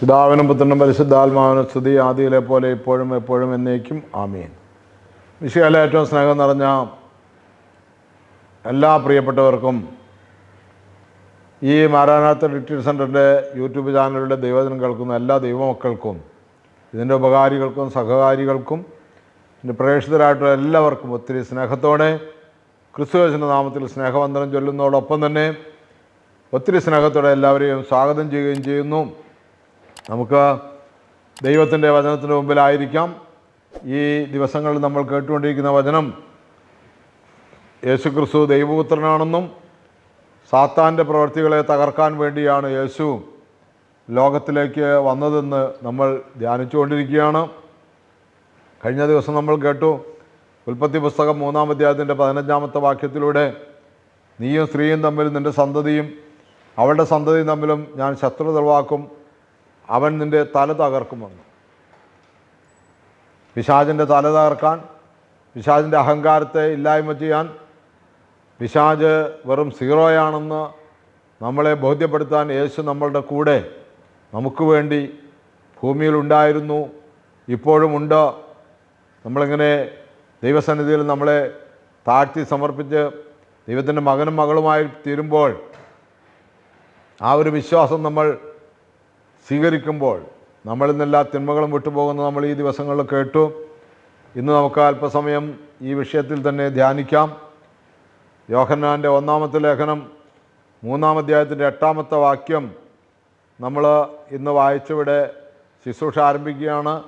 പിതാവിനും പുത്രനും പരിശുദ്ധാത്മാവിനും സ്തുതി ആദിയിലെ പോലെ ഇപ്പോഴും എപ്പോഴും എന്നേക്കും ആമീൻ. വിഷയാല ഏറ്റവും സ്നേഹം നിറഞ്ഞ എല്ലാ പ്രിയപ്പെട്ടവർക്കും ഈ മാരാനാഥ റിട്രീറ്റ് സെന്ററിന്റെ യൂട്യൂബ് ചാനലിലൂടെ ദൈവജനം കേൾക്കുന്ന എല്ലാ ദൈവമക്കൾക്കും ഇതിന്റെ ഉപകാരികൾക്കും സഹകാരികൾക്കും ഇതിന്റെ പ്രേക്ഷിതരായിട്ടുള്ള എല്ലാവർക്കും ഒത്തിരി സ്നേഹത്തോടെ ക്രിസ്തുവേശന്റെ നാമത്തിൽ സ്നേഹവന്ദനം ചൊല്ലുന്നതോടൊപ്പം തന്നെ ഒത്തിരി സ്നേഹത്തോടെ എല്ലാവരെയും സ്വാഗതം ചെയ്യുകയും ചെയ്യുന്നു. നമുക്ക് ദൈവത്തിന്റെ വചനത്തിന് മുമ്പിലായിരിക്കാം. ഈ ദിവസങ്ങളിൽ നമ്മൾ കേട്ടുകൊണ്ടിരിക്കുന്ന വചനം യേശുക്രിസ്തു ദൈവപുത്രനാണെന്നും സാത്താന്റെ പ്രവൃത്തികളെ തകർക്കാൻ വേണ്ടിയാണ് യേശു ലോകത്തിലേക്ക് വന്നതെന്ന് നമ്മൾ ധ്യാനിച്ചുകൊണ്ടിരിക്കുകയാണ്. കഴിഞ്ഞ ദിവസം നമ്മൾ കേട്ടു. ഉൽപ്പത്തി പുസ്തകം മൂന്നാം അധ്യായത്തിന്റെ പതിനഞ്ചാമത്തെ വാക്യത്തിലൂടെ നീയും സ്ത്രീയും തമ്മിൽ നിന്റെ സന്തതിയും അവളുടെ സന്തതിയും തമ്മിലും ഞാൻ ശത്രുതവാക്കും അവൻ നിന്റെ തല തകർക്കുമെന്ന് പിശാചിന്റെ തല തകർക്കാൻ പിശാചിന്റെ അഹങ്കാരത്തെ ഇല്ലായ്മ ചെയ്യാൻ പിശാജ് വെറും സീറോയാണെന്ന് നമ്മളെ ബോധ്യപ്പെടുത്താൻ യേശു നമ്മളുടെ കൂടെ നമുക്ക് വേണ്ടി ഭൂമിയിലുണ്ടായിരുന്നു ഇപ്പോഴും ഉണ്ട്. നമ്മളിങ്ങനെ ദൈവസന്നിധിയിൽ നമ്മളെ താഴ്ത്തി സമർപ്പിച്ച് ദൈവത്തിന്റെ മകനും മകളുമായി തീരുമ്പോൾ ആ ഒരു വിശ്വാസം നമ്മൾ സ്വീകരിക്കുമ്പോൾ നമ്മളിൽ നിന്നെല്ലാ തിന്മകളും വിട്ടുപോകുന്നത് നമ്മൾ ഈ ദിവസങ്ങളിൽ കേട്ടു. ഇന്ന് നമുക്ക് അല്പസമയം ഈ വിഷയത്തിൽ തന്നെ ധ്യാനിക്കാം. യോഹന്നാന്റെ ഒന്നാമത്തെ ലേഖനം മൂന്നാം അധ്യായത്തിന്റെ എട്ടാമത്തെ വാക്യം നമ്മൾ ഇന്ന് വായിച്ചിവിടെ ശുശ്രൂഷ ആരംഭിക്കുകയാണ്.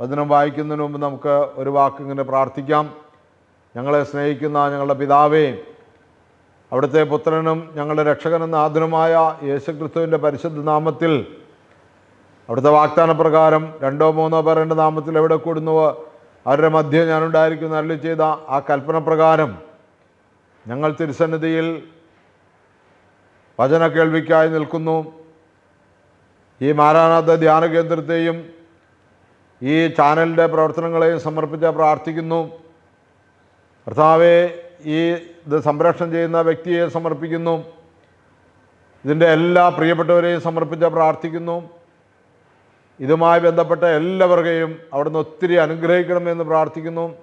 വചനം വായിക്കുന്നതിന് മുമ്പ് നമുക്ക് ഒരു വാക്ക് ഇങ്ങനെ പ്രാർത്ഥിക്കാം. ഞങ്ങളെ സ്നേഹിക്കുന്ന ഞങ്ങളുടെ പിതാവേ അവിടുത്തെ പുത്രനും ഞങ്ങളുടെ രക്ഷകനും നാഥനുമായ യേശുക്രിസ്തുവിന്റെ പരിശുദ്ധ നാമത്തിൽ അവിടുത്തെ വാഗ്ദാന പ്രകാരം രണ്ടോ മൂന്നോ പേർ എന്റെ നാമത്തിൽ എവിടെ കൂടുന്നുവോ അവരുടെ മധ്യം ഞാനുണ്ടായിരിക്കും അരളി ചെയ്ത ആ കൽപ്പന പ്രകാരം ഞങ്ങൾ തിരുസന്നിധിയിൽ വചന കേൾവിക്കായി നിൽക്കുന്നു. ഈ മാരാനാഥ ധ്യാന കേന്ദ്രത്തെയും ഈ ചാനലിന്റെ പ്രവർത്തനങ്ങളെയും സമർപ്പിച്ച് പ്രാർത്ഥിക്കുന്നു. കർത്താവെ ഈ ഇത് സംരക്ഷണം ചെയ്യുന്ന വ്യക്തിയെ സമർപ്പിക്കുന്നു. ഇതിന്റെ എല്ലാ പ്രിയപ്പെട്ടവരെയും സമർപ്പിച്ച് പ്രാർത്ഥിക്കുന്നു. ഇതുമായി ബന്ധപ്പെട്ട എല്ലാവരുടെയും അവിടുന്ന് ഒത്തിരി അനുഗ്രഹിക്കണമെന്ന് പ്രാർത്ഥിക്കുന്നു.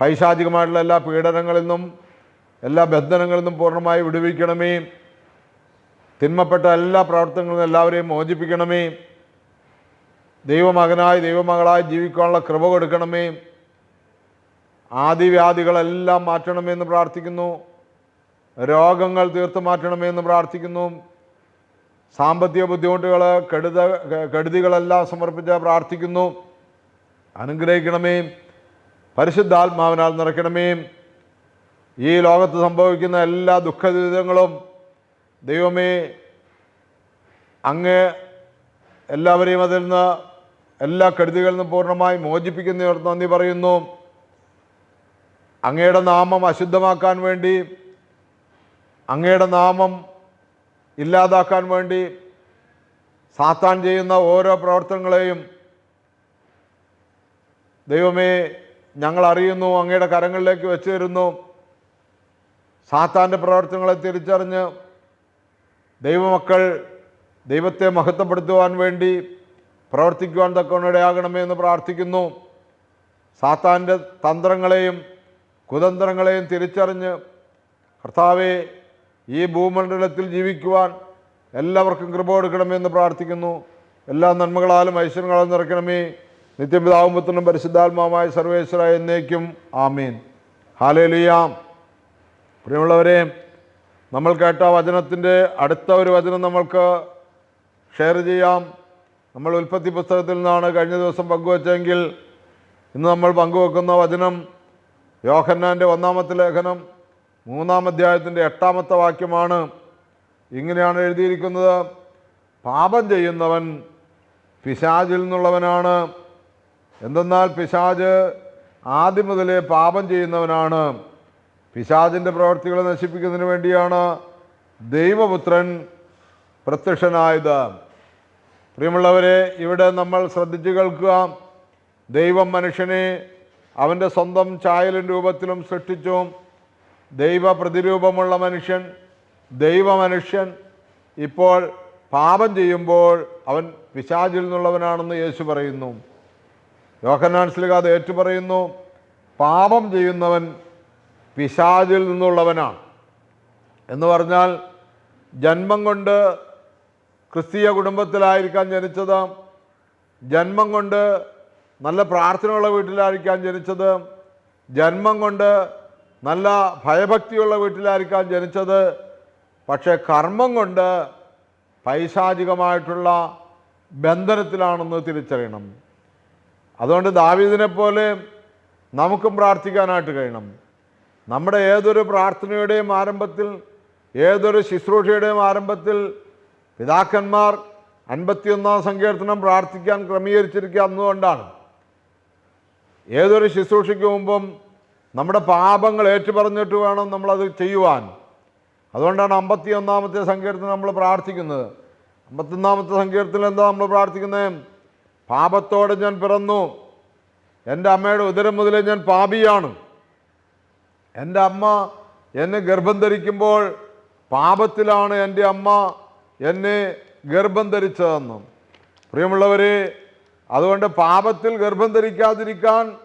പൈശാചികമായിട്ടുള്ള എല്ലാ പീഡനങ്ങളിൽ നിന്നും എല്ലാ ബന്ധനങ്ങളിൽ നിന്നും പൂർണമായി വിടുവിക്കണമേ. തിന്മപ്പെട്ട എല്ലാ പ്രവർത്തനങ്ങളും എല്ലാവരെയും മോചിപ്പിക്കണമേ. ദൈവമകനായി ദൈവമകളായി ജീവിക്കാനുള്ള കൃപ കൊടുക്കണമേ. ആദിവ്യാധികളെല്ലാം മാറ്റണമെന്ന് പ്രാർത്ഥിക്കുന്നു. രോഗങ്ങൾ തീർത്ത് മാറ്റണമെന്ന് പ്രാർത്ഥിക്കുന്നു. സാമ്പത്തിക ബുദ്ധിമുട്ടുകൾ കെടുത കെടുതികളെല്ലാം സമർപ്പിച്ച് പ്രാർത്ഥിക്കുന്നു. അനുഗ്രഹിക്കണമേ. പരിശുദ്ധാത്മാവിനാൽ നിറയ്ക്കണമേ. ഈ ലോകത്ത് സംഭവിക്കുന്ന എല്ലാ ദുഃഖദുരിതങ്ങളും ദൈവമേ അങ്ങ് എല്ലാവരെയും അതിൽ നിന്ന് എല്ലാ കെടുതികളിൽ നിന്നും പൂർണമായി മോചിപ്പിക്കുന്ന നന്ദി പറയുന്നു. അങ്ങയുടെ നാമം അശുദ്ധമാക്കാൻ വേണ്ടി അങ്ങയുടെ നാമം ഇല്ലാതാക്കാൻ വേണ്ടി സാത്താൻ ചെയ്യുന്ന ഓരോ പ്രവർത്തനങ്ങളെയും ദൈവമേ ഞങ്ങൾ അറിയുന്നു അങ്ങയുടെ കരങ്ങളിലേക്ക് വെച്ച് തരുന്നു സാത്താന്റെ പ്രവർത്തനങ്ങളെ തിരിച്ചറിഞ്ഞ് ദൈവമക്കൾ ദൈവത്തെ മഹത്വപ്പെടുത്തുവാൻ വേണ്ടി പ്രവർത്തിക്കുവാൻ തക്കവണ്ണിടയാകണമേ എന്ന് പ്രാർത്ഥിക്കുന്നു. സാത്താന്റെ തന്ത്രങ്ങളെയും കുതന്ത്രങ്ങളെയും തിരിച്ചറിഞ്ഞ് കർത്താവെ ഈ ഭൂമണ്ഡലത്തിൽ ജീവിക്കുവാൻ എല്ലാവർക്കും കൃപ കൊടുക്കണമെന്ന് പ്രാർത്ഥിക്കുന്നു. എല്ലാ നന്മകളാലും ഐശ്വര്യങ്ങളും നിറയ്ക്കണമേ. നിത്യപിതാവും പുത്രനും പരിശുദ്ധാത്മാവായ സർവേശ്വര എന്നേക്കും ആമീൻ. ഹാലേലിയാം പ്രിയമുള്ളവരെ നമ്മൾ കേട്ട വചനത്തിന്റെ അടുത്ത ഒരു വചനം നമ്മൾക്ക് ഷെയർ ചെയ്യാം. നമ്മൾ ഉൽപ്പത്തി പുസ്തകത്തിൽ നിന്നാണ് കഴിഞ്ഞ ദിവസം പങ്കുവച്ചെങ്കിൽ ഇന്ന് നമ്മൾ പങ്കുവെക്കുന്ന വചനം യോഹന്നാന്റെ ഒന്നാമത്തെ ലേഖനം മൂന്നാം അധ്യായത്തിന്റെ എട്ടാമത്തെ വാക്യമാണ് ഇങ്ങനെയാണ് എഴുതിയിരിക്കുന്നത്. പാപം ചെയ്യുന്നവൻ പിശാചിൽ നിന്നുള്ളവനാണ്. എന്തെന്നാൽ പിശാജ് ആദ്യം മുതലേ പാപം ചെയ്യുന്നവനാണ്. പിശാചിന്റെ പ്രവർത്തികളെ നശിപ്പിക്കുന്നതിന് വേണ്ടിയാണ് ദൈവപുത്രൻ പ്രത്യക്ഷനായത്. പ്രിയമുള്ളവരെ ഇവിടെ നമ്മൾ ശ്രദ്ധിച്ചു കേൾക്കുക ദൈവം മനുഷ്യനെ അവന്റെ സ്വന്തം ചായലും രൂപത്തിലും സൃഷ്ടിച്ചു. ദൈവ പ്രതിരൂപമുള്ള മനുഷ്യൻ ദൈവമനുഷ്യൻ ഇപ്പോൾ പാപം ചെയ്യുമ്പോൾ അവൻ പിശാചിൽ നിന്നുള്ളവനാണെന്ന് യേശു പറയുന്നു. യോഹനാൻസ്ലിക അത് ഏറ്റു പറയുന്നു പാപം ചെയ്യുന്നവൻ പിശാചിൽ നിന്നുള്ളവനാണ് എന്ന് പറഞ്ഞാൽ ജന്മം കൊണ്ട് ക്രിസ്തീയ കുടുംബത്തിലായിരിക്കാൻ ജനിച്ചത് ജന്മം കൊണ്ട് നല്ല പ്രാർത്ഥനയുള്ള വീട്ടിലായിരിക്കാൻ ജനിച്ചത് ജന്മം കൊണ്ട് നല്ല ഭയഭക്തിയുള്ള വീട്ടിലായിരിക്കാം ജനിച്ചത്. പക്ഷേ കർമ്മം കൊണ്ട് പൈശാചികമായിട്ടുള്ള ബന്ധനത്തിലാണെന്ന് തിരിച്ചറിയണം. അതുകൊണ്ട് ദാവീദിനെ പോലെ നമുക്കും പ്രാർത്ഥിക്കാനായിട്ട് കഴിയണം. നമ്മുടെ ഏതൊരു പ്രാർത്ഥനയുടെയും ആരംഭത്തിൽ ഏതൊരു ശുശ്രൂഷയുടെയും ആരംഭത്തിൽ പിതാക്കന്മാർ അൻപത്തിയൊന്നാം സങ്കീർത്തനം പ്രാർത്ഥിക്കാൻ ക്രമീകരിച്ചിരിക്കുക എന്നുകൊണ്ടാണ്. ഏതൊരു ശുശ്രൂഷയ്ക്ക് മുമ്പും നമ്മുടെ പാപങ്ങൾ ഏറ്റുപറഞ്ഞിട്ട് വേണം നമ്മളത് ചെയ്യുവാൻ. അതുകൊണ്ടാണ് അമ്പത്തി ഒന്നാമത്തെ സങ്കീർത്തനം നമ്മൾ പ്രാർത്ഥിക്കുന്നത്. അമ്പത്തൊന്നാമത്തെ സങ്കീർത്തനം എന്താ നമ്മൾ പ്രാർത്ഥിക്കുന്നത് പാപത്തോടെ ഞാൻ പിറന്നു. എന്റെ അമ്മയുടെ ഉദരം മുതലേ ഞാൻ പാപിയാണ്. എന്റെ അമ്മ എന്നെ ഗർഭം ധരിക്കുമ്പോൾ പാപത്തിലാണ് എന്റെ അമ്മ എന്നെ ഗർഭം ധരിച്ചതെന്ന്. പ്രിയമുള്ളവരെ അതുകൊണ്ട് പാപത്തിൽ ഗർഭം ധരിക്കാതിരിക്കാൻ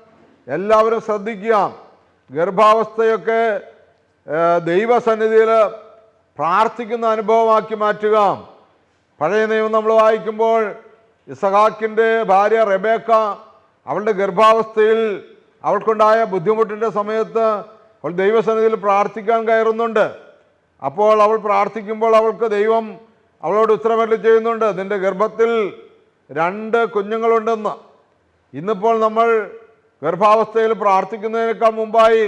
എല്ലാവരും ശ്രദ്ധിക്കുക. ഗർഭാവസ്ഥയൊക്കെ ദൈവസന്നിധിയിൽ പ്രാർത്ഥിക്കുന്ന അനുഭവമാക്കി മാറ്റുക. പഴയ നിയമം നമ്മൾ വായിക്കുമ്പോൾ ഇസഹാക്കിന്റെ ഭാര്യ റെബേക്ക അവളുടെ ഗർഭാവസ്ഥയിൽ അവൾക്കുണ്ടായ ബുദ്ധിമുട്ടിന്റെ സമയത്ത് അവൾ ദൈവസന്നിധിയിൽ പ്രാർത്ഥിക്കാൻ കയറുന്നുണ്ട്. അപ്പോൾ അവൾ പ്രാർത്ഥിക്കുമ്പോൾ അവൾക്ക് ദൈവം അവളോട് ഉത്തരമരളി ചെയ്യുന്നുണ്ട് നിന്റെ ഗർഭത്തിൽ രണ്ട് കുഞ്ഞുങ്ങളുണ്ടെന്ന്. ഇന്നിപ്പോൾ നമ്മൾ ഗർഭാവസ്ഥയിൽ പ്രാർത്ഥിക്കുന്നതിനേക്കാൾ മുമ്പായി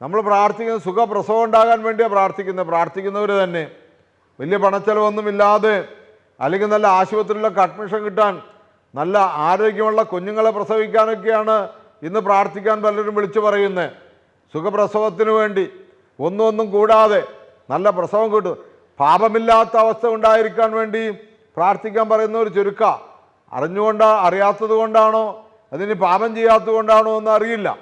നമ്മൾ പ്രാർത്ഥിക്കുന്ന സുഖപ്രസവം ഉണ്ടാകാൻ വേണ്ടിയാണ് പ്രാർത്ഥിക്കുന്നത്. പ്രാർത്ഥിക്കുന്നവർ തന്നെ വലിയ പണച്ചെലവൊന്നുമില്ലാതെ അല്ലെങ്കിൽ നല്ല ആശുപത്രിയിലൊക്കെ അഡ്മിഷൻ കിട്ടാൻ നല്ല ആരോഗ്യമുള്ള കുഞ്ഞുങ്ങളെ പ്രസവിക്കാനൊക്കെയാണ് ഇന്ന് പ്രാർത്ഥിക്കാൻ പലരും വിളിച്ചു പറയുന്നത് സുഖപ്രസവത്തിന് വേണ്ടി ഒന്നും ഒന്നും കൂടാതെ നല്ല പ്രസവം കിട്ടും. പാപമില്ലാത്ത അവസ്ഥ ഉണ്ടായിരിക്കാൻ വേണ്ടി പ്രാർത്ഥിക്കാൻ പറയുന്ന ഒരു ചുരുക്ക അറിഞ്ഞുകൊണ്ടാ അറിയാത്തത് കൊണ്ടാണോ അതിന് പാപം ചെയ്യാത്തത് കൊണ്ടാണോ എന്ന് അറിയില്ല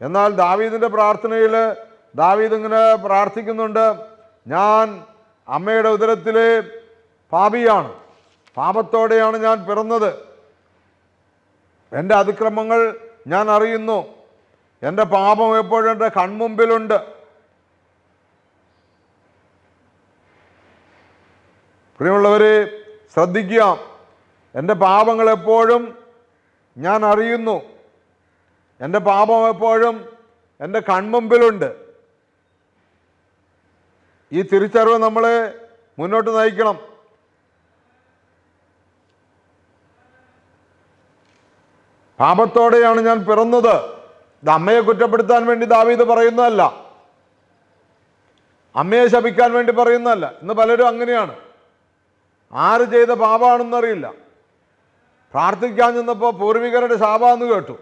എന്നാൽ ദാവീദിന്റെ പ്രാർത്ഥനയിൽ ദാവീദ് ഇങ്ങനെ പ്രാർത്ഥിക്കുന്നുണ്ട് ഞാൻ അമ്മയുടെ ഉദരത്തിലെ പാപിയാണ്. പാപത്തോടെയാണ് ഞാൻ പിറന്നത്. എന്റെ അതിക്രമങ്ങൾ ഞാൻ അറിയുന്നു. എന്റെ പാപം എപ്പോഴും എന്റെ കൺമുമ്പിലുണ്ട്. പ്രിയമുള്ളവരെ ശ്രദ്ധിക്കുക. എന്റെ പാപങ്ങൾ എപ്പോഴും ഞാൻ അറിയുന്നു എന്റെ പാപം എപ്പോഴും എന്റെ കൺമുമ്പിലുണ്ട്. ഈ തിരിച്ചറിവ് നമ്മളെ മുന്നോട്ട് നയിക്കണം. പാപത്തോടെയാണ് ഞാൻ പിറന്നത്. ഇത് അമ്മയെ കുറ്റപ്പെടുത്താൻ വേണ്ടി ദാവീത് പറയുന്നതല്ല. അമ്മയെ ശപിക്കാൻ വേണ്ടി പറയുന്നതല്ല. ഇന്ന് പലരും അങ്ങനെയാണ്. ആര് ചെയ്ത പാപമാണെന്നറിയില്ല പ്രാർത്ഥിക്കാൻ ചെന്നപ്പോൾ പൂർവികരുടെ ശാപാന്ന് കേട്ടു.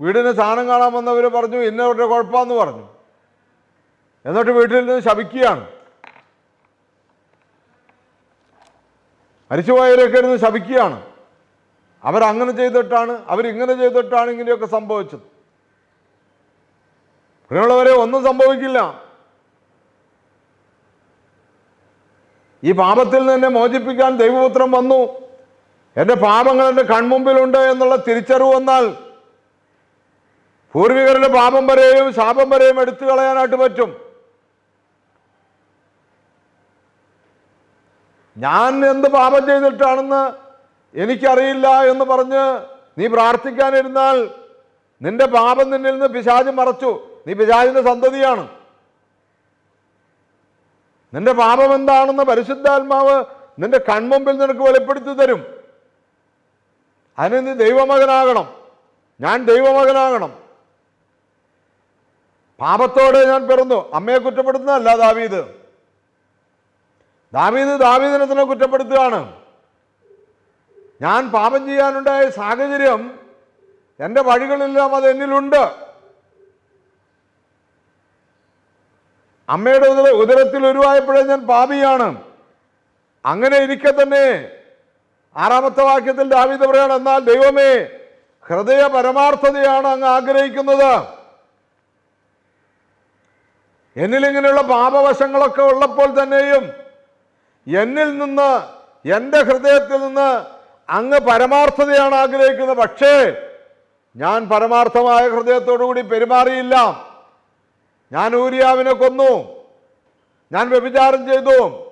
വീടിന് സാധനം കാണാൻ വന്നവർ പറഞ്ഞു ഇന്നവരുടെ കുഴപ്പമെന്ന് പറഞ്ഞു. എന്നിട്ട് വീട്ടിൽ നിന്ന് ശപിക്കുകയാണ്. മരിച്ചുപോയവരൊക്കെ ഇരുന്ന് ശപിക്കുകയാണ്. അവരങ്ങനെ ചെയ്തിട്ടാണ് അവരിങ്ങനെ ചെയ്തിട്ടാണ് ഇങ്ങനെയൊക്കെ സംഭവിച്ചത്. പ്രിയമുള്ളവരെ ഒന്നും സംഭവിക്കില്ല. ഈ പാപത്തിൽ എന്നെ മോചിപ്പിക്കാൻ ദൈവപുത്രം വന്നു. എന്റെ പാപങ്ങൾ എന്റെ കൺമുമ്പിലുണ്ട് എന്നുള്ള തിരിച്ചറിവ് വന്നാൽ പൂർവികരുടെ പാപം വരെയും ശാപം വരെയും എടുത്തു കളയാനായിട്ട് പറ്റും. ഞാൻ എന്ത് പാപം ചെയ്തിട്ടാണെന്ന് എനിക്കറിയില്ല എന്ന് പറഞ്ഞ് നീ പ്രാർത്ഥിക്കാനിരുന്നാൽ നിന്റെ പാപം നിന്നിൽ നിന്ന് പിശാജ് മറച്ചു. നീ പിശാചിന്റെ സന്തതിയാണ്. നിന്റെ പാപം എന്താണെന്ന് പരിശുദ്ധാത്മാവ് നിന്റെ കൺമുമ്പിൽ നിനക്ക് വെളിപ്പെടുത്തി തരും. അതിന് ദൈവമകനാകണം. ഞാൻ ദൈവമകനാകണം. പാപത്തോടെ ഞാൻ പിറന്നു. അമ്മയെ കുറ്റപ്പെടുത്തുന്നതല്ല ദാവീദ്. ദാവീദ് ദാവീദിനെ കുറ്റപ്പെടുത്തുകയാണ്. ഞാൻ പാപം ചെയ്യാനുണ്ടായ സാഹചര്യം എന്റെ വഴികളെല്ലാം അത് എന്നിലുണ്ട്. അമ്മയുടെ ഉദര ഉദരത്തിൽ ഉരുവായപ്പോഴേ ഞാൻ പാപിയാണ്. അങ്ങനെ ഇരിക്കെ തന്നെ ആറാമത്തെ വാക്യത്തിൽ ദാവീദ് പറയാണ് എന്നാൽ ദൈവമേ ഹൃദയ പരമാർത്ഥതയാണ് അങ്ങ് ആഗ്രഹിക്കുന്നത്. എന്നിലിങ്ങനെയുള്ള പാപവശങ്ങളൊക്കെ ഉള്ളപ്പോൾ തന്നെയും എന്നിൽ നിന്ന് എന്റെ ഹൃദയത്തിൽ നിന്ന് അങ്ങ് പരമാർത്ഥതയാണ് ആഗ്രഹിക്കുന്നത്. പക്ഷേ ഞാൻ പരമാർത്ഥമായ ഹൃദയത്തോടു കൂടി പെരുമാറിയില്ല. ഞാൻ ഊരിയാവിനെ കൊന്നു. ഞാൻ വ്യഭിചാരം ചെയ്തു.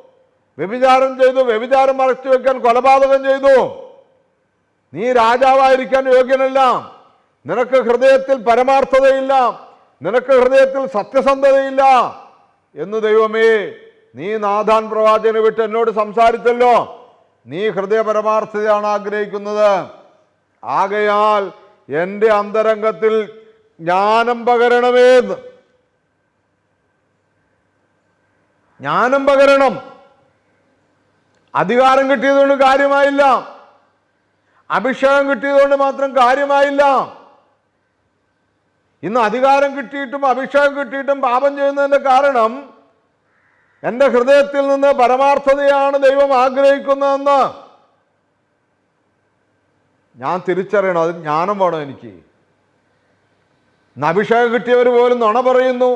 വ്യഭിചാരം ചെയ്തു വ്യഭിചാരം മറച്ചു വെക്കാൻ കൊലപാതകം ചെയ്തു. നീ രാജാവായിരിക്കാൻ യോഗ്യനല്ല. നിനക്ക് ഹൃദയത്തിൽ പരമാർത്ഥതയില്ല. നിനക്ക് ഹൃദയത്തിൽ സത്യസന്ധതയില്ല. എന്ന് ദൈവമേ നീ നാഥാൻ പ്രവാചകനെ വിട്ട് എന്നോട് സംസാരിച്ചല്ലോ. നീ ഹൃദയ പരമാർത്ഥതയാണ് ആഗ്രഹിക്കുന്നത്. ആകയാൽ എന്റെ അന്തരംഗത്തിൽ ജ്ഞാനം പകരണമേന്ന്. ജ്ഞാനം പകരണം. അധികാരം കിട്ടിയതുകൊണ്ട് കാര്യമായില്ല. അഭിഷേകം കിട്ടിയതുകൊണ്ട് മാത്രം കാര്യമായില്ല. ഇന്ന് അധികാരം കിട്ടിയിട്ടും അഭിഷേകം കിട്ടിയിട്ടും പാപം ചെയ്യുന്നതിന്റെ കാരണം എന്റെ ഹൃദയത്തിൽ നിന്ന് പരമാർത്ഥതയാണ് ദൈവം ആഗ്രഹിക്കുന്നതെന്ന് ഞാൻ തിരിച്ചറിയണം. അത് ജ്ഞാനം വേണം എനിക്ക്. ഇന്ന് അഭിഷേകം കിട്ടിയവർ പോലും നുണ പറയുന്നു.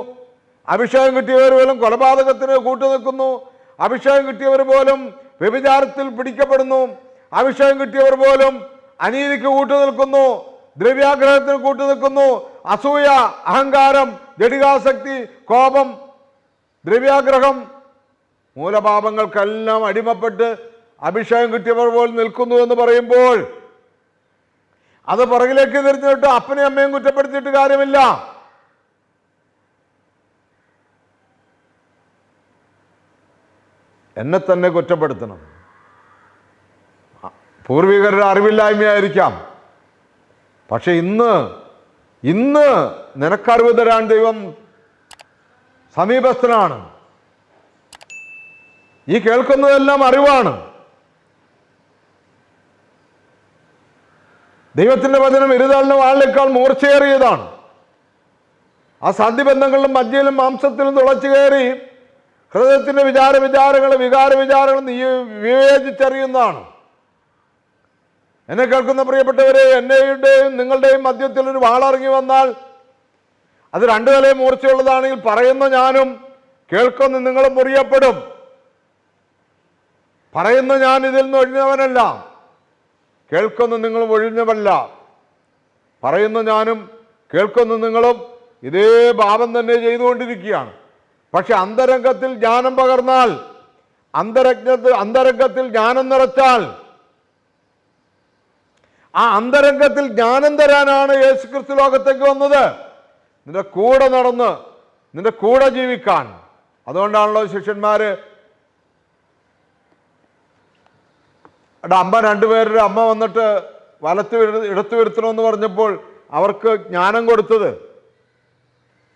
അഭിഷേകം കിട്ടിയവർ പോലും കൊലപാതകത്തിന് കൂട്ടുനിൽക്കുന്നു. അഭിഷേകം കിട്ടിയവർ പോലും വ്യഭിചാരത്തിൽ പിടിക്കപ്പെടുന്നു. അഭിഷേകം കിട്ടിയവർ പോലും അനീതിക്ക് കൂട്ടു നിൽക്കുന്നു ദ്രവ്യാഗ്രഹത്തിന് കൂട്ടു നിൽക്കുന്നു അസൂയ അഹങ്കാരം ജടികാസക്തി കോപം ദ്രവ്യാഗ്രഹം മൂലപാപങ്ങൾക്കെല്ലാം അടിമപ്പെട്ട് അഭിഷേകം കിട്ടിയവർ പോലും നിൽക്കുന്നു എന്ന് പറയുമ്പോൾ അത് പുറകിലേക്ക് തിരിഞ്ഞിട്ട് അപ്പനെയും അമ്മയും കുറ്റപ്പെടുത്തിയിട്ട് കാര്യമില്ല. എന്നെ തന്നെ കുറ്റപ്പെടുത്തണം. പൂർവികരുടെ അറിവില്ലായ്മയായിരിക്കാം. പക്ഷെ ഇന്ന് ഇന്ന് നിനക്കറിവ് തരാൻ ദൈവം സമീപസ്ഥനാണ്. ഈ കേൾക്കുന്നതെല്ലാം അറിവാണ്. ദൈവത്തിന്റെ വചനം ഇരുതാളിനും ആളിനേക്കാൾ മൂർച്ചയേറിയതാണ്. ആ സന്ധിബന്ധങ്ങളിലും മജ്ജയിലും മാംസത്തിലും തുളച്ചു കയറി ഹൃദയത്തിന്റെ വിചാര വിചാരങ്ങൾ വികാര വിചാരങ്ങൾ നീ വിവേചിച്ചറിയുന്നതാണ്. എന്നെ കേൾക്കുന്ന പ്രിയപ്പെട്ടവരെ എന്നെയുടെയും നിങ്ങളുടെയും മധ്യത്തിൽ ഒരു വാളിറങ്ങി വന്നാൽ അത് രണ്ടു നിലയും മൂർച്ചയുള്ളതാണെങ്കിൽ പറയുന്ന ഞാനും കേൾക്കുന്ന നിങ്ങളും മുറിയപ്പെടും പറയുന്ന ഞാൻ ഇതിൽ നിന്ന് ഒഴിഞ്ഞവനല്ല കേൾക്കുന്ന നിങ്ങളും ഒഴിഞ്ഞവല്ല പറയുന്ന ഞാനും കേൾക്കുന്ന നിങ്ങളും ഇതേ ഭാവം തന്നെ ചെയ്തുകൊണ്ടിരിക്കുകയാണ്. പക്ഷെ അന്തരംഗത്തിൽ ജ്ഞാനം പകർന്നാൽ അന്തരജ്ഞത്തിൽ അന്തരംഗത്തിൽ ജ്ഞാനം നിറച്ചാൽ ആ അന്തരംഗത്തിൽ ജ്ഞാനം തരാനാണ് യേശു ക്രിസ്തു ലോകത്തേക്ക് വന്നത്. നിന്റെ കൂടെ നടന്ന് നിന്റെ കൂടെ ജീവിക്കാൻ. അതുകൊണ്ടാണല്ലോ ശിഷ്യന്മാര് അമ്മ രണ്ടുപേരുടെ അമ്മ വന്നിട്ട് വലത്ത് ഇടത്ത് വരുത്തണമെന്ന് പറഞ്ഞപ്പോൾ അവർക്ക് ജ്ഞാനം കൊടുത്തത്.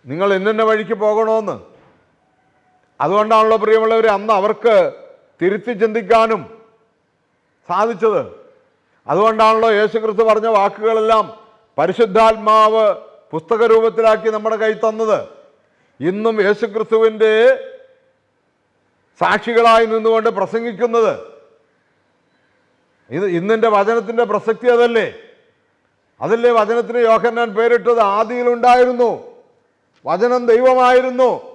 നിങ്ങൾ ഇന്നെ വഴിക്ക് പോകണമെന്ന്. അതുകൊണ്ടാണല്ലോ പ്രിയമുള്ളവർ അന്ന് അവർക്ക് തിരുത്തി ചിന്തിക്കാനും സാധിച്ചത്. അതുകൊണ്ടാണല്ലോ യേശുക്രിസ്തു പറഞ്ഞ വാക്കുകളെല്ലാം പരിശുദ്ധാത്മാവ് പുസ്തക രൂപത്തിലാക്കി നമ്മുടെ കൈ തന്നത്. ഇന്നും യേശുക്രിസ്തുവിന്റെ സാക്ഷികളായി നിന്നുകൊണ്ട് പ്രസംഗിക്കുന്നത്. ഇത് ഇന്നിന്റെ വചനത്തിന്റെ പ്രസക്തി അതല്ലേ? അതല്ലേ വചനത്തിന് യോഹന്നാൻ പേരിട്ടത്? ആദിയിലുണ്ടായിരുന്നു. വചനം ദൈവമായിരുന്നു.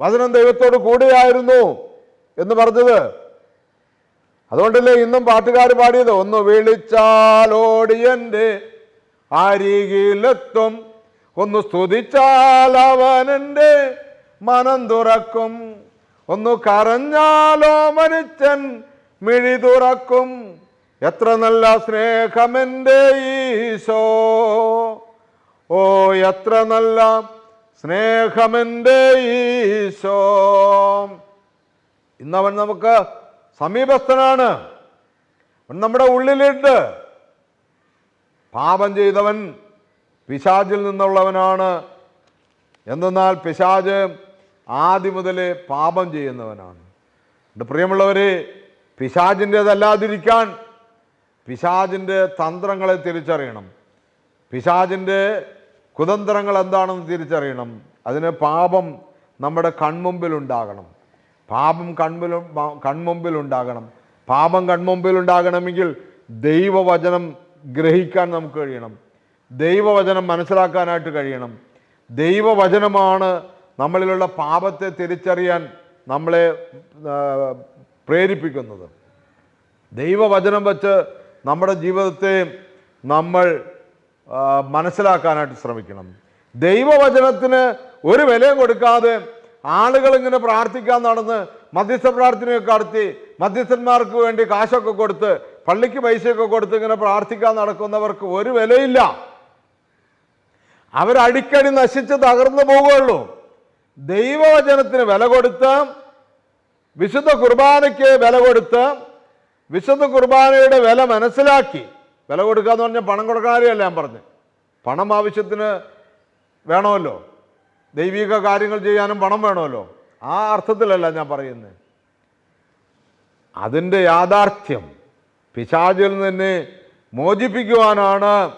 വചനം ദൈവത്തോട് കൂടെയായിരുന്നു എന്ന് പറഞ്ഞത്. അതുകൊണ്ടല്ലേ ഇന്നും പാട്ടുകാർ പാടിയത്? ഒന്ന് വിളിച്ചാലോടിയന്റെ അരികിലെത്തും ഒന്ന് സ്തുതിച്ചാൽ അവനെന്റെ മനം തുറക്കും ഒന്ന് കരഞ്ഞാലോ മനുഷ്യൻ മിഴി തുറക്കും എത്ര നല്ല സ്നേഹമെന്റെ ഈശോ ഓ എത്ര നല്ല സ്നേഹമെന്റെ ഈശോ. ഇന്നവൻ നമുക്ക് സമീപസ്ഥനാണ്. അവൻ നമ്മുടെ ഉള്ളിലുണ്ട്. പാപം ചെയ്തവൻ പിശാചിൽ നിന്നുള്ളവനാണ്. എന്തെന്നാൽ പിശാജ് ആദ്യം മുതലേ പാപം ചെയ്യുന്നവനാണ്. എന്റെ പ്രിയമുള്ളവരെ പിശാചിന്റെതല്ലാതിരിക്കാൻ പിശാചിന്റെ തന്ത്രങ്ങളെ തിരിച്ചറിയണം. പിശാചിന്റെ കുതന്ത്രങ്ങൾ എന്താണെന്ന് തിരിച്ചറിയണം. അതിന് പാപം നമ്മുടെ കൺമുമ്പിലുണ്ടാകണം പാപം കൺമുമ്പിൽ ഉണ്ടാകണം. പാപം കൺമുമ്പിൽ ഉണ്ടാകണമെങ്കിൽ ദൈവവചനം ഗ്രഹിക്കാൻ നമുക്ക് കഴിയണം. ദൈവവചനം മനസ്സിലാക്കാനായിട്ട് കഴിയണം. ദൈവവചനമാണ് നമ്മളിലുള്ള പാപത്തെ തിരിച്ചറിയാൻ നമ്മളെ പ്രേരിപ്പിക്കുന്നത്. ദൈവവചനം വച്ച് നമ്മുടെ ജീവിതത്തെ നമ്മൾ മനസ്സിലാക്കാനായിട്ട് ശ്രമിക്കണം. ദൈവവചനത്തിന് ഒരു വിലയും കൊടുക്കാതെ ആളുകൾ ഇങ്ങനെ പ്രാർത്ഥിക്കാൻ നടന്ന് മധ്യസ്ഥ പ്രാർത്ഥനയൊക്കെ നടത്തി മധ്യസ്ഥന്മാർക്ക് വേണ്ടി കാശൊക്കെ കൊടുത്ത് പള്ളിക്ക് പൈസയൊക്കെ കൊടുത്ത് ഇങ്ങനെ പ്രാർത്ഥിക്കാൻ നടക്കുന്നവർക്ക് ഒരു വിലയില്ല. അവരടിക്കടി നശിച്ച് തകർന്നു പോവുകയുള്ളൂ. ദൈവവചനത്തിന് വില കൊടുത്ത് വിശുദ്ധ കുർബാനയ്ക്ക് വില കൊടുത്ത് വിശുദ്ധ കുർബാനയുടെ വില മനസ്സിലാക്കി. വില കൊടുക്കുക എന്ന് പറഞ്ഞാൽ പണം കൊടുക്കാതെയല്ല ഞാൻ പറഞ്ഞത് പണം ആവശ്യത്തിന് വേണമല്ലോ. ദൈവിക കാര്യങ്ങൾ ചെയ്യാനും പണം വേണമല്ലോ. ആ അർത്ഥത്തിലല്ല ഞാൻ പറയുന്നത് അതിന്റെ യാഥാർത്ഥ്യം പിശാചിൽ നിന്ന് മോചിപ്പിക്കുവാനാണ്.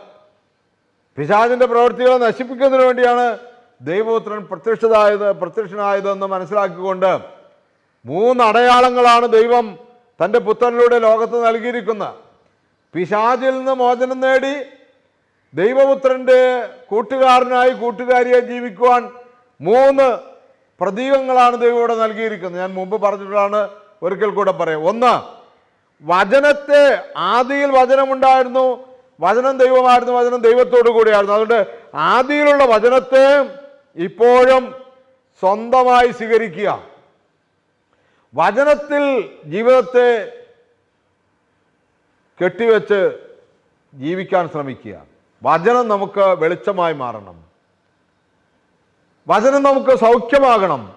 പിശാചിന്റെ പ്രവൃത്തികളെ നശിപ്പിക്കുന്നതിന് വേണ്ടിയാണ് ദൈവപുത്രൻ പ്രത്യക്ഷതായത് പ്രത്യക്ഷനായതെന്ന് മനസ്സിലാക്കിക്കൊണ്ട് മൂന്ന് അടയാളങ്ങളാണ് ദൈവം തന്റെ പുത്രനിലൂടെ ലോകത്ത് നൽകിയിരിക്കുന്നത്. പിശാചിൽ നിന്ന് മോചനം നേടി ദൈവപുത്രന്റെ കൂട്ടുകാരനായി കൂട്ടുകാരിയെ ജീവിക്കുവാൻ മൂന്ന് പ്രതീകങ്ങളാണ് ദൈവം ഇവിടെ നൽകിയിരിക്കുന്നത്. ഞാൻ മുമ്പ് പറഞ്ഞിട്ടാണ് ഒരിക്കൽ കൂടെ പറയാം. ഒന്ന് വചനത്തെ ആദിയിൽ വചനമുണ്ടായിരുന്നു. വചനം ദൈവമായിരുന്നു വചനം ദൈവത്തോടു കൂടിയായിരുന്നു. അതുകൊണ്ട് ആദിയിലുള്ള വചനത്തെ ഇപ്പോഴും സ്വന്തമായി സ്വീകരിക്കുക. വചനത്തിൽ ജീവിതത്തെ കെട്ടിവെച്ച് ജീവിക്കാൻ ശ്രമിക്കുക. വചനം നമുക്ക് വെളിച്ചമായി മാറണം. വചനം നമുക്ക് സൗഖ്യമാകണം.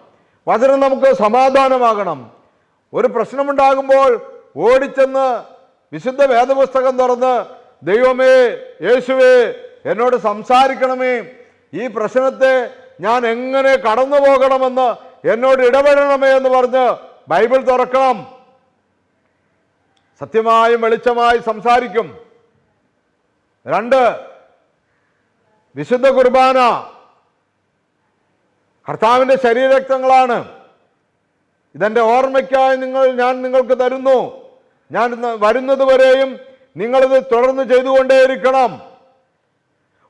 വചനം നമുക്ക് സമാധാനമാകണം. ഒരു പ്രശ്നമുണ്ടാകുമ്പോൾ ഓടിച്ചെന്ന് വിശുദ്ധ വേദപുസ്തകം തുറന്ന് ദൈവമേ യേശുവേ എന്നോട് സംസാരിക്കണമേ. ഈ പ്രശ്നത്തെ ഞാൻ എങ്ങനെ കടന്നു പോകണമെന്ന് എന്നോട് ഇടപെടണമേ എന്ന് പറഞ്ഞ് ബൈബിൾ തുറക്കണം. സത്യമായും വെളിച്ചമായി സംസാരിക്കും. രണ്ട് വിശുദ്ധ കുർബാന കർത്താവിന്റെ ശരീരരക്തങ്ങളാണ്. ഇതെന്റെ ഓർമ്മയ്ക്കായി നിങ്ങൾ ഞാൻ നിങ്ങൾക്ക് തരുന്നു. ഞാൻ വരുന്നത് വരെയും നിങ്ങളിത് തുടർന്ന് ചെയ്തുകൊണ്ടേയിരിക്കണം.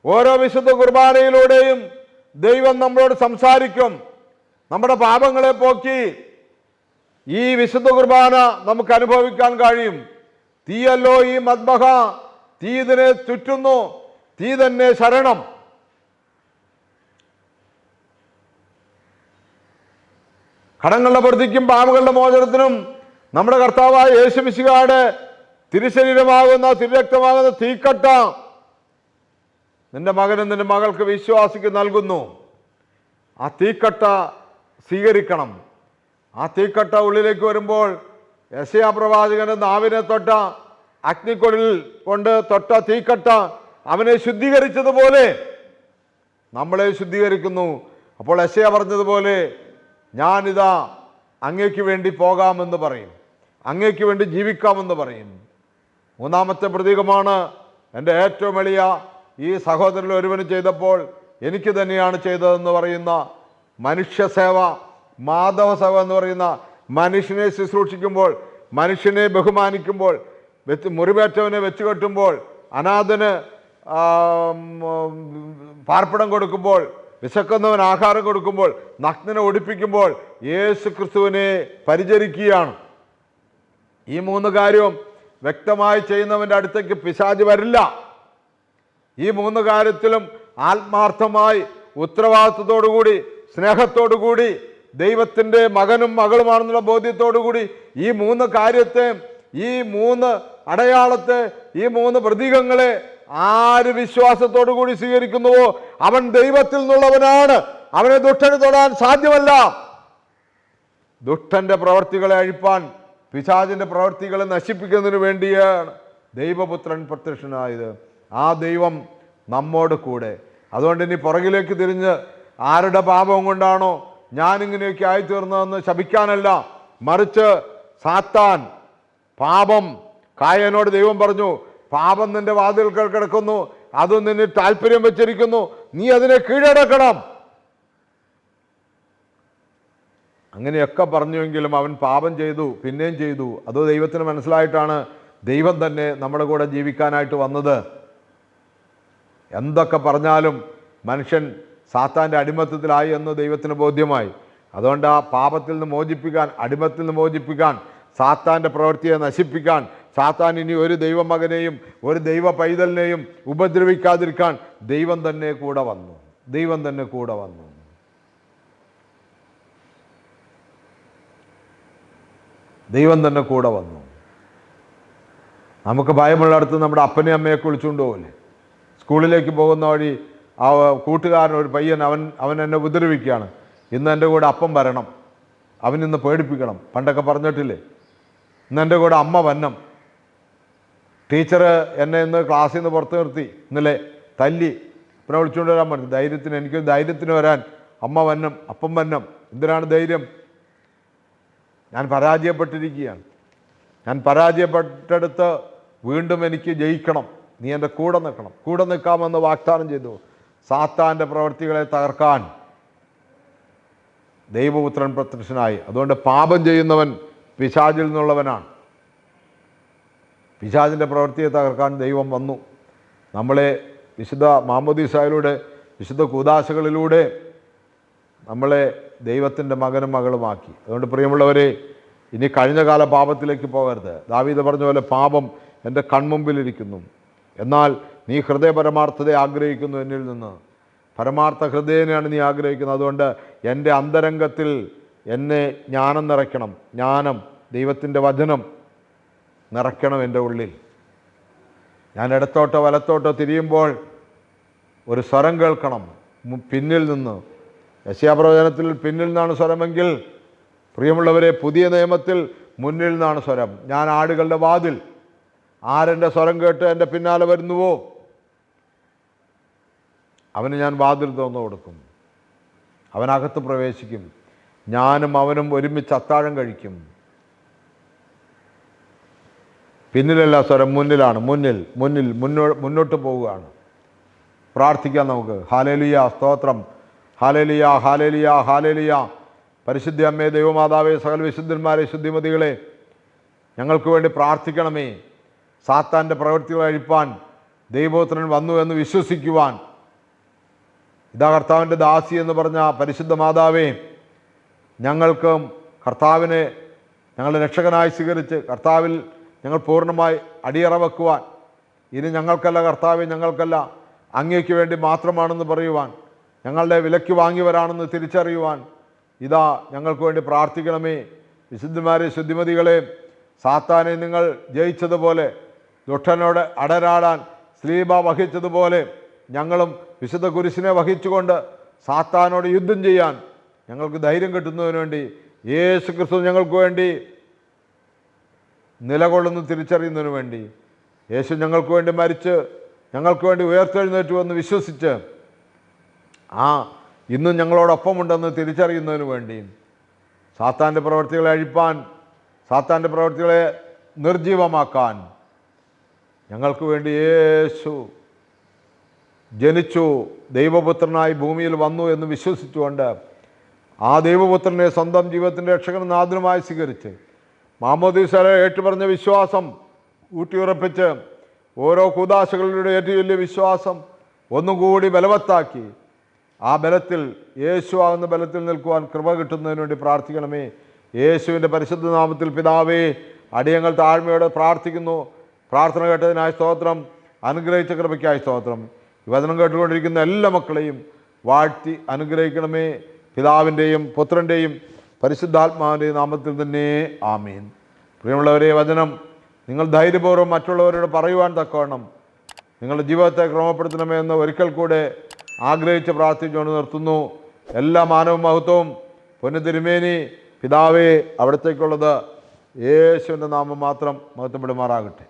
ഓരോ വിശുദ്ധ കുർബാനയിലൂടെയും ദൈവം നമ്മളോട് സംസാരിക്കും. നമ്മുടെ പാപങ്ങളെ പോക്കി ഈ വിശുദ്ധ കുർബാന നമുക്ക് അനുഭവിക്കാൻ കഴിയും. തീയല്ലോ ഈ മദ്ബഹ തീ ഇതിനെ ചുറ്റുന്നു തീ തന്നെ ശരണം. കടങ്ങളുടെ പ്രതിക്കും പാമ്പുകളുടെ മോചനത്തിനും നമ്മുടെ കർത്താവായ യേശു യേശുമിശികാട് തിരുശരീരമാകുന്ന തിരുരക്തമാകുന്ന തീക്കട്ട നിന്റെ മകനും നിന്റെ മകൾക്ക് വിശ്വാസിക്ക് നൽകുന്നു. ആ തീക്കട്ട സ്വീകരിക്കണം. ആ തീക്കട്ട ഉള്ളിലേക്ക് വരുമ്പോൾ യശയാ പ്രവാചകന്റെ നാവിനെ തൊട്ട അഗ്നിക്കൊടിൽ കൊണ്ട് തൊട്ട തീക്കട്ട അവനെ ശുദ്ധീകരിച്ചതുപോലെ നമ്മളെ ശുദ്ധീകരിക്കുന്നു. അപ്പോൾ യശയ പറഞ്ഞതുപോലെ ഞാനിതാ അങ്ങേക്ക് വേണ്ടി പോകാമെന്ന് പറയും. അങ്ങേക്ക് വേണ്ടി ജീവിക്കാമെന്ന് പറയും. മൂന്നാമത്തെ പ്രതീകമാണ് എന്റെ ഏറ്റവും എളിയ ഈ സഹോദരൻ ഒരുവന് ചെയ്തപ്പോൾ എനിക്ക് തന്നെയാണ് ചെയ്തതെന്ന് പറയുന്ന മനുഷ്യസേവ. മാധവ സഭ എന്ന് പറയുന്ന മനുഷ്യനെ ശുശ്രൂഷിക്കുമ്പോൾ മനുഷ്യനെ ബഹുമാനിക്കുമ്പോൾ വെച്ച് മുറിവേറ്റവനെ വെച്ച് കെട്ടുമ്പോൾ അനാഥന് പാർപ്പിടം കൊടുക്കുമ്പോൾ വിശക്കുന്നവൻ ആഹാരം കൊടുക്കുമ്പോൾ നഗ്നനെ ഒടിപ്പിക്കുമ്പോൾ യേശു ക്രിസ്തുവിനെ പരിചരിക്കുകയാണ്. ഈ മൂന്ന് കാര്യവും വ്യക്തമായി ചെയ്യുന്നവന്റെ അടുത്തേക്ക് പിശാജ് വരില്ല. ഈ മൂന്ന് കാര്യത്തിലും ആത്മാർത്ഥമായി ഉത്തരവാദിത്വത്തോടുകൂടി സ്നേഹത്തോടുകൂടി ദൈവത്തിന്റെ മകനും മകളുമാണെന്നുള്ള ബോധ്യത്തോടുകൂടി ഈ മൂന്ന് കാര്യത്തെ ഈ മൂന്ന് അടയാളത്തെ ഈ മൂന്ന് പ്രതീകങ്ങളെ ആര് വിശ്വാസത്തോടു കൂടി സ്വീകരിക്കുന്നുവോ? അവൻ ദൈവത്തിൽ നിന്നുള്ളവനാണ്. അവനെ ദുഷ്ടന് തൊടാൻ സാധ്യമല്ല. ദുഷ്ടന്റെ പ്രവർത്തികളെ അഴിപ്പാൻ പിശാചിന്റെ പ്രവർത്തികളെ നശിപ്പിക്കുന്നതിന് വേണ്ടിയാണ് ദൈവപുത്രൻ പ്രത്യക്ഷനായത്. ആ ദൈവം നമ്മോട് കൂടെ. അതുകൊണ്ട് ഇനി പുറകിലേക്ക് തിരിഞ്ഞ് ആരുടെ പാപം കൊണ്ടാണോ ഞാനിങ്ങനെയൊക്കെ ആയിത്തീർന്നതെന്ന് ശപിക്കാനല്ല. മറിച്ച് സാത്താൻ പാപം കായനോട് ദൈവം പറഞ്ഞു പാപം നിന്റെ വാതിൽക്കൽ കിടക്കുന്നു അത് നിന്നെ താല്പര്യം വെച്ചിരിക്കുന്നു നീ അതിനെ കീഴടക്കണം. അങ്ങനെയൊക്കെ പറഞ്ഞുവെങ്കിലും അവൻ പാപം ചെയ്തു പിന്നെയും ചെയ്തു. അത് ദൈവത്തിന് മനസ്സിലായിട്ടാണ് ദൈവം തന്നെ നമ്മുടെ കൂടെ ജീവിക്കാനായിട്ട് വന്നത്. എന്തൊക്കെ പറഞ്ഞാലും മനുഷ്യൻ സാത്താന്റെ അടിമത്തത്തിലായി എന്ന് ദൈവത്തിന് ബോധ്യമായി. അതുകൊണ്ട് ആ പാപത്തിൽ നിന്ന് മോചിപ്പിക്കാൻ അടിമത്തിൽ നിന്ന് മോചിപ്പിക്കാൻ സാത്താന്റെ പ്രവൃത്തിയെ നശിപ്പിക്കാൻ സാത്താൻ ഇനി ഒരു ദൈവമകനെയും ഒരു ദൈവ പൈതലിനെയും ഉപദ്രവിക്കാതിരിക്കാൻ ദൈവം തന്നെ കൂടെ വന്നു. ദൈവം തന്നെ കൂടെ വന്നു. ദൈവം തന്നെ കൂടെ വന്നു. നമുക്ക് ഭയമുള്ളിടത്ത് നമ്മുടെ അപ്പനെയും അമ്മയെ വിളിച്ചുകൊണ്ട് പോകില്ലേ സ്കൂളിലേക്ക് പോകുന്ന വഴി ആ കൂട്ടുകാരൻ ഒരു പയ്യൻ അവൻ അവൻ എന്നെ ഉപദ്രവിക്കുകയാണ്. ഇന്ന് എന്റെ കൂടെ അപ്പം വരണം. അവൻ ഇന്ന് പേടിപ്പിക്കണം. പണ്ടൊക്കെ പറഞ്ഞിട്ടില്ലേ? ഇന്ന് എന്റെ കൂടെ അമ്മ വന്നം. ടീച്ചർ എന്നെ ഇന്ന് ക്ലാസ്സിൽ നിന്ന് പുറത്ത് നിർത്തി. ഇന്നലെ തല്ലി. പിന്നെ വിളിച്ചുകൊണ്ട് വരാൻ പറഞ്ഞു. ധൈര്യത്തിന് എനിക്ക് ധൈര്യത്തിന് വരാൻ. അമ്മ വന്നം അപ്പം വന്നം. എന്തിനാണ് ധൈര്യം? ഞാൻ പരാജയപ്പെട്ടിരിക്കുകയാണ്. ഞാൻ പരാജയപ്പെട്ടെടുത്ത് വീണ്ടും എനിക്ക് ജയിക്കണം. നീ എന്റെ കൂടെ നിൽക്കണം. കൂടെ നിൽക്കാമെന്ന് വാഗ്ദാനം ചെയ്തു. സാത്താന്റെ പ്രവൃത്തികളെ തകർക്കാൻ ദൈവപുത്രൻ പ്രത്യക്ഷനായി. അതുകൊണ്ട് പാപം ചെയ്യുന്നവൻ പിശാചിൽ നിന്നുള്ളവനാണ്. പിശാചിന്റെ പ്രവൃത്തിയെ തകർക്കാൻ ദൈവം വന്നു. നമ്മളെ വിശുദ്ധ മാമോദീസായിലൂടെ വിശുദ്ധ കൂദാശകളിലൂടെ നമ്മളെ ദൈവത്തിന്റെ മകനും മകളുമാക്കി. അതുകൊണ്ട് പ്രിയമുള്ളവരെ ഇനി കഴിഞ്ഞ കാല പാപത്തിലേക്ക് പോകരുത്. ദാവീദ് പറഞ്ഞ പോലെ പാപം എന്റെ കൺമുമ്പിലിരിക്കുന്നു എന്നാൽ നീ ഹൃദയ പരമാർത്ഥതയെ ആഗ്രഹിക്കുന്നു എന്നിൽ നിന്ന്. പരമാർത്ഥ ഹൃദയനെയാണ് നീ ആഗ്രഹിക്കുന്നത്. അതുകൊണ്ട് എന്റെ അന്തരംഗത്തിൽ എന്നെ ജ്ഞാനം നിറയ്ക്കണം. ജ്ഞാനം ദൈവത്തിന്റെ വചനം നിറയ്ക്കണം എന്റെ ഉള്ളിൽ. ഞാൻ ഇടത്തോട്ടോ വലത്തോട്ടോ തിരിയുമ്പോൾ ഒരു സ്വരം കേൾക്കണം. പിന്നിൽ നിന്ന്. യശയാപ്രവചനത്തിൽ പിന്നിൽ നിന്നാണ് സ്വരമെങ്കിൽ പ്രിയമുള്ളവരെ പുതിയ നിയമത്തിൽ മുന്നിൽ നിന്നാണ് സ്വരം. ഞാൻ ആടുകളുടെ വാതിൽ ആരെന്റെ സ്വരം കേട്ട് എന്റെ പിന്നാലെ വരുന്നുവോ? അവന് ഞാൻ വാതിൽ തുറന്നു കൊടുക്കും. അവനകത്ത് പ്രവേശിക്കും. ഞാനും അവനും ഒരുമിച്ച് അത്താഴം കഴിക്കും. പിന്നിലല്ല സ്വരം മുന്നിലാണ്. മുന്നിൽ മുന്നിൽ മുന്നോ മുന്നോട്ട് പോവുകയാണ്. പ്രാർത്ഥിക്കാം നമുക്ക്. ഹാലേലിയ സ്തോത്രം. Hallelujah hallelujah hallelujah. പരിശുദ്ധി അമ്മേ ദൈവമാതാവേ സകൽ വിശുദ്ധന്മാരെ ശുദ്ധിമതികളെ ഞങ്ങൾക്ക് വേണ്ടി പ്രാർത്ഥിക്കണമേ. സാത്താന്റെ പ്രവൃത്തികൾ അഴിപ്പാൻ ദൈവപുത്രൻ വന്നു എന്ന് വിശ്വസിക്കുവാൻ. ഇതാ കർത്താവിന്റെ ദാസി എന്ന് പറഞ്ഞ പരിശുദ്ധ മാതാവേ ഞങ്ങൾക്കും കർത്താവിനെ ഞങ്ങളുടെ രക്ഷകനായി സ്വീകരിച്ച് കർത്താവിൽ ഞങ്ങൾ പൂർണമായി അടിയറ വെക്കുവാൻ. ഇനി ഞങ്ങൾക്കല്ല കർത്താവ് ഞങ്ങൾക്കല്ല. അങ്ങേക്ക് വേണ്ടി മാത്രമാണെന്ന് പറയുവാൻ. ഞങ്ങളുടെ വിലയ്ക്ക് വാങ്ങിയവരാണെന്ന് തിരിച്ചറിയുവാൻ. ഇതാ ഞങ്ങൾക്ക് വേണ്ടി പ്രാർത്ഥിക്കണമേ. വിശുദ്ധന്മാരെ ശുദ്ധിമതികളെ സാത്താനെ നിങ്ങൾ ജയിച്ചതുപോലെ ദുഷ്ടനോട് അടരാടാൻ സ്ലീബ വഹിച്ചതുപോലെ ഞങ്ങളും വിശുദ്ധ കുരിശിനെ വഹിച്ചുകൊണ്ട് സാത്താനോട് യുദ്ധം ചെയ്യാൻ ഞങ്ങൾക്ക് ധൈര്യം കിട്ടുന്നതിന് വേണ്ടി യേശു ക്രിസ്തു ഞങ്ങൾക്ക് വേണ്ടി നിലകൊള്ളുന്നു തിരിച്ചറിയുന്നതിന് വേണ്ടി. യേശു ഞങ്ങൾക്ക് വേണ്ടി മരിച്ച് ഞങ്ങൾക്ക് വേണ്ടി ഉയർത്തെഴുന്നേറ്റു എന്ന് വിശ്വസിച്ച് ആ ഇന്നും ഞങ്ങളോടൊപ്പമുണ്ടെന്ന് തിരിച്ചറിയുന്നതിന് വേണ്ടി. സാത്താന്റെ പ്രവർത്തികളെ അഴിപ്പാൻ സാത്താന്റെ പ്രവർത്തികളെ നിർജീവമാക്കാൻ ഞങ്ങൾക്ക് വേണ്ടി യേശു ജനിച്ചു ദൈവപുത്രനായി ഭൂമിയിൽ വന്നു എന്ന് വിശ്വസിച്ചുകൊണ്ട് ആ ദൈവപുത്രനെ സ്വന്തം ജീവിതത്തിന്റെ രക്ഷകനും നാഥനുമായി സ്വീകരിച്ച് മാമോദീസരെ ഏറ്റുപറഞ്ഞ വിശ്വാസം ഊട്ടിയുറപ്പിച്ച് ഓരോ കൂതാശകളുടെ ഏറ്റവും വലിയ വിശ്വാസം ഒന്നുകൂടി ബലവത്താക്കി ആ ബലത്തിൽ യേശു ആകുന്ന ബലത്തിൽ നിൽക്കുവാൻ കൃപ കിട്ടുന്നതിന് വേണ്ടി പ്രാർത്ഥിക്കണമേ. യേശുവിന്റെ പരിശുദ്ധ നാമത്തിൽ പിതാവേ അടിയങ്ങൾ താഴ്മയോടെ പ്രാർത്ഥിക്കുന്നു. പ്രാർത്ഥന കേട്ടതിനായി സ്തോത്രം അനുഗ്രഹിച്ച കൃപയ്ക്കായി സ്തോത്രം. വചനം കേട്ടുകൊണ്ടിരിക്കുന്ന എല്ലാ മക്കളെയും വാഴ്ത്തി അനുഗ്രഹിക്കണമേ. പിതാവിന്റെയും പുത്രന്റെയും പരിശുദ്ധാത്മാവിന്റെയും നാമത്തിൽ തന്നെ ആമീൻ. പ്രിയമുള്ളവരെ വചനം നിങ്ങൾ ധൈര്യപൂർവം മറ്റുള്ളവരോട് പറയുവാൻ തക്കവണ്ണം നിങ്ങളുടെ ജീവിതത്തെ ക്രമപ്പെടുത്തണമേ എന്ന് ഒരിക്കൽ കൂടെ ആഗ്രഹിച്ച് പ്രാർത്ഥിച്ചുകൊണ്ട് നിർത്തുന്നു. എല്ലാ മാനവും മഹത്വവും പൊന്നു തിരുമേനി പിതാവേ അവിടത്തേക്കുള്ളത് യേശുവിന്റെ നാമം മാത്രം മഹത്വപ്പെടുമാറാകട്ടെ.